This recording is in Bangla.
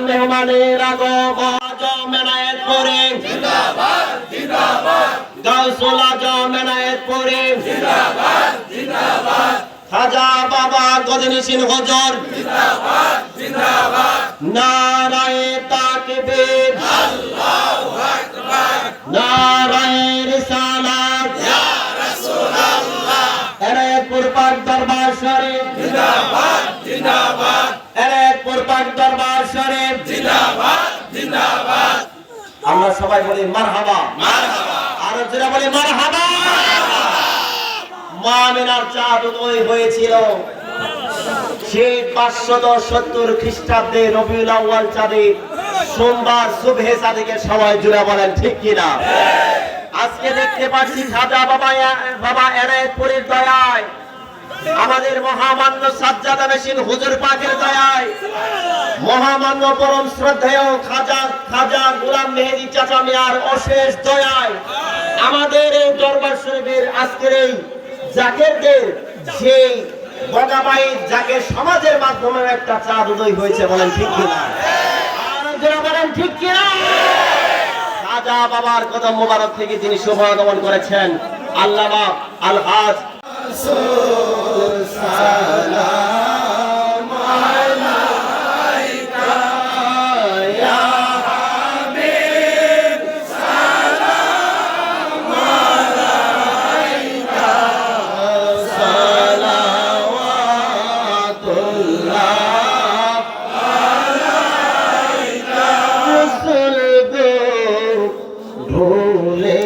মহান মেহমানের আগমন আজম এনায়েত করে গাউসুল আজম এনায়েত করে। খাজা বাবা গজনীশীল হজর নারায়ে তাকবীর। নারায়ে রিসালাত। এনায়েতপুর পাক দরবার শরীফ। এনায়েতপুর পাক দরবার শরীফ আমরা সবাই বলি মারহাবা। আরও যারা বলি মারহাবা। মা মিনার চাঁদ উদয় হয়েছিল। সেই পাঁচশত সত্তর খ্রিস্টাব্দে রবিউল আউয়াল চাঁদে সোমবার শুভে চাঁদিকে সবাই জুড়ে বলেন ঠিক কিনা? আজকে দেখতে পাচ্ছি খাজা বাবা বাবা এনায়েতপুরের দয়ায়। আমাদের মহামান্য সাজ্জাদা মেশিন হুজুর পাকের দয়ায়। মহামান্য পরম শ্রদ্ধেয় খাজা খাজা গোলাম মেহেদি চাচা মিয়ার অশেষ দয়ায়। আমাদের এই দরবার শরীফের আজকের এই জাকেরদের সেই বগাবাই জাকের সমাজের মাধ্যমে একটা চাঁদ উদয় হয়েছে বলেন ঠিক কিনা? বলেন ঠিক কিনা? খাজা বাবার কদম মোবারক থেকে তিনি শুভাগমন করেছেন। আল্লামা আলহাজ ভুলে